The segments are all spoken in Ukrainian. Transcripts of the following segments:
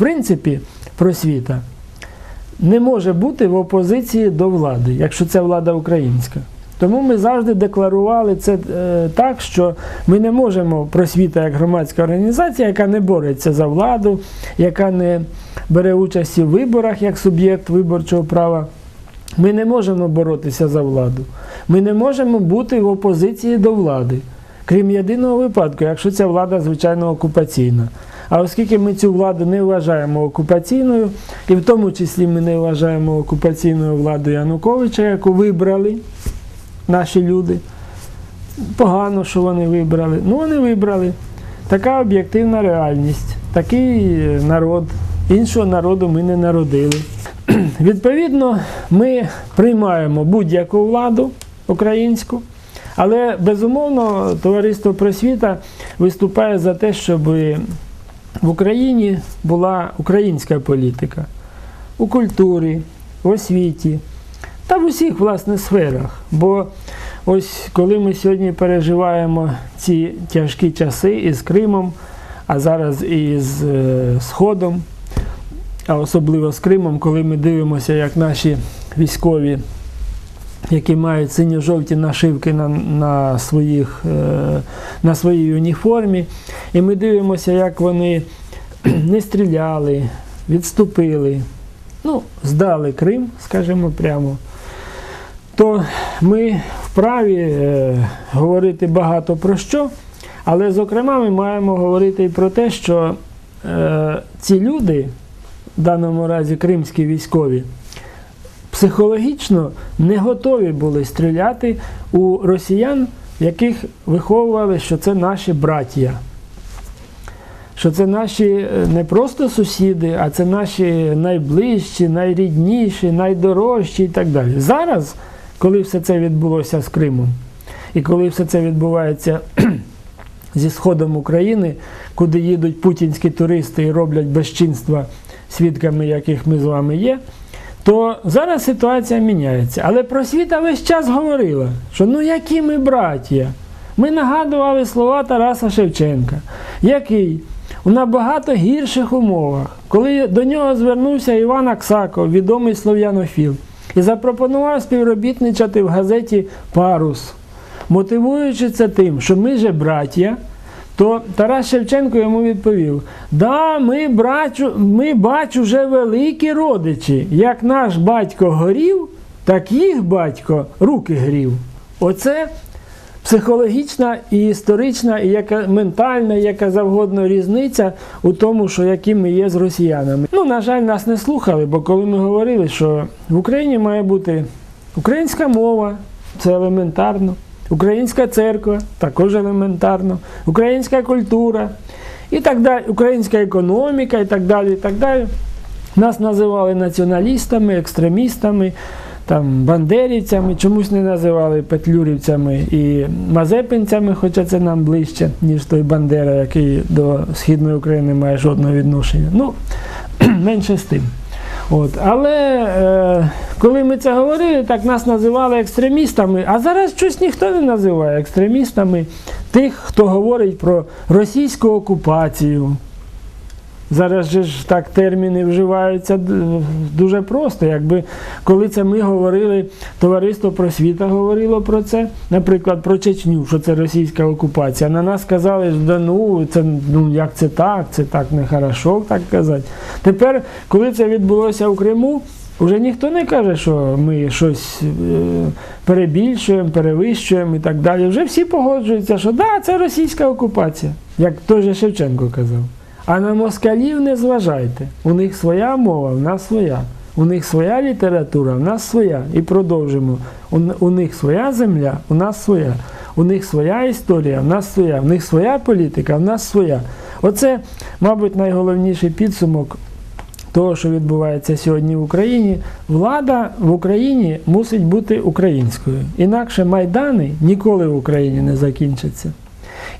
принципі, просвіта не може бути в опозиції до влади, якщо це влада українська. Тому ми завжди декларували це е, так, що ми не можемо просвіта як громадська організація, яка не бореться за владу, яка не бере участі в виборах як суб'єкт виборчого права. Ми не можемо боротися за владу. Ми не можемо бути в опозиції до влади, крім єдиного випадку, якщо ця влада, звичайно, окупаційна. А оскільки ми цю владу не вважаємо окупаційною, і в тому числі ми не вважаємо окупаційною владу Януковича, яку вибрали наші люди. Погано, що вони вибрали. Ну, вони вибрали. Така об'єктивна реальність, такий народ. Іншого народу ми не народили. Відповідно, ми приймаємо будь-яку владу українську, але безумовно товариство просвіта виступає за те, щоб в Україні була українська політика у культурі, в освіті та в усіх власне сферах. Бо ось коли ми сьогодні переживаємо ці тяжкі часи із Кримом, а зараз і з е, Сходом, а особливо з Кримом, коли ми дивимося, як наші військові, які мають синьо-жовті нашивки на, на, своїх, е, на своїй уніформі, і ми дивимося, як вони не стріляли, відступили, ну, здали Крим, скажімо прямо, то ми вправі е, говорити багато про що, але, зокрема, ми маємо говорити і про те, що е, ці люди, в даному разі кримські військові, психологічно не готові були стріляти у росіян, яких виховували, що це наші браття. Що це наші е, не просто сусіди, а це наші найближчі, найрідніші, найдорожчі і так далі. Зараз, коли все це відбулося з Кримом, і коли все це відбувається зі сходом України, куди їдуть путінські туристи і роблять безчинства, свідками яких ми з вами є, то зараз ситуація міняється. Але просвіта весь час говорила, що ну які ми браття? Ми нагадували слова Тараса Шевченка, який у набагато гірших умовах, коли до нього звернувся Іван Аксаков, відомий слов'янофіл, і запропонував співробітничати в газеті Парус, мотивуючи це тим, що ми же браття, то Тарас Шевченко йому відповів: Да, ми, брачу, ми бачу, вже великі родичі. Як наш батько горів, так їх батько руки грів. Оце психологічна і історична, і яка ментальна, і яка завгодно різниця у тому, що які ми є з росіянами. Ну, на жаль, нас не слухали, бо коли ми говорили, що в Україні має бути українська мова, це елементарно, українська церква, також елементарно, українська культура і так далі, українська економіка і так далі. і так далі. Нас називали націоналістами, екстремістами там бандерівцями, чомусь не називали петлюрівцями і мазепинцями, хоча це нам ближче, ніж той Бандера, який до Східної України має жодного відношення. Ну, менше з тим. От. Але е, коли ми це говорили, так нас називали екстремістами, а зараз щось ніхто не називає екстремістами тих, хто говорить про російську окупацію. Зараз же ж так терміни вживаються дуже просто. Якби коли це ми говорили, товариство просвіта говорило про це, наприклад, про Чечню, що це російська окупація. На нас казали, що ну це ну як це так, це так не хорошо, так казати. Тепер, коли це відбулося в Криму, вже ніхто не каже, що ми щось перебільшуємо, перевищуємо і так далі. Вже всі погоджуються, що да, це російська окупація, як той же Шевченко казав. А на москалів не зважайте. У них своя мова, в нас своя. У них своя література, в нас своя. І продовжимо. У, у них своя земля, у нас своя. У них своя історія, в нас своя. У них своя політика, в нас своя. Оце, мабуть, найголовніший підсумок того, що відбувається сьогодні в Україні. Влада в Україні мусить бути українською. Інакше майдани ніколи в Україні не закінчаться.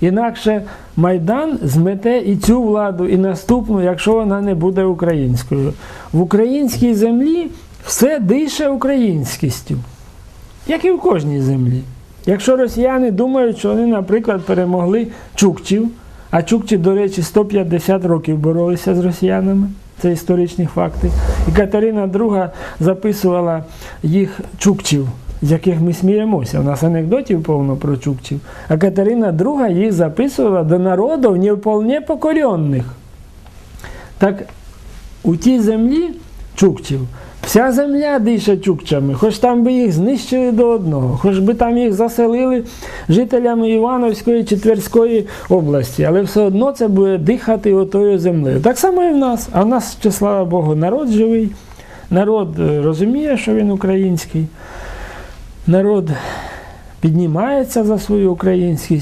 Інакше Майдан змете і цю владу, і наступну, якщо вона не буде українською. В українській землі все дише українськістю, як і в кожній землі. Якщо росіяни думають, що вони, наприклад, перемогли чукчів, а чукчі, до речі, 150 років боролися з росіянами, це історичні факти. І Катерина II записувала їх чукчів, з яких ми сміємося. У нас анекдотів повно про чукчів. А Катерина II їх записувала до народів не вполне покоренних. Так у тій землі чукчів. Вся земля дише чукчами, хоч там би їх знищили до одного, хоч би там їх заселили жителями Івановської чи Тверської області, але все одно це буде дихати отою землею. Так само і в нас. А в нас, слава Богу, народ живий, народ е, розуміє, що він український, народ піднімається за свою українськість.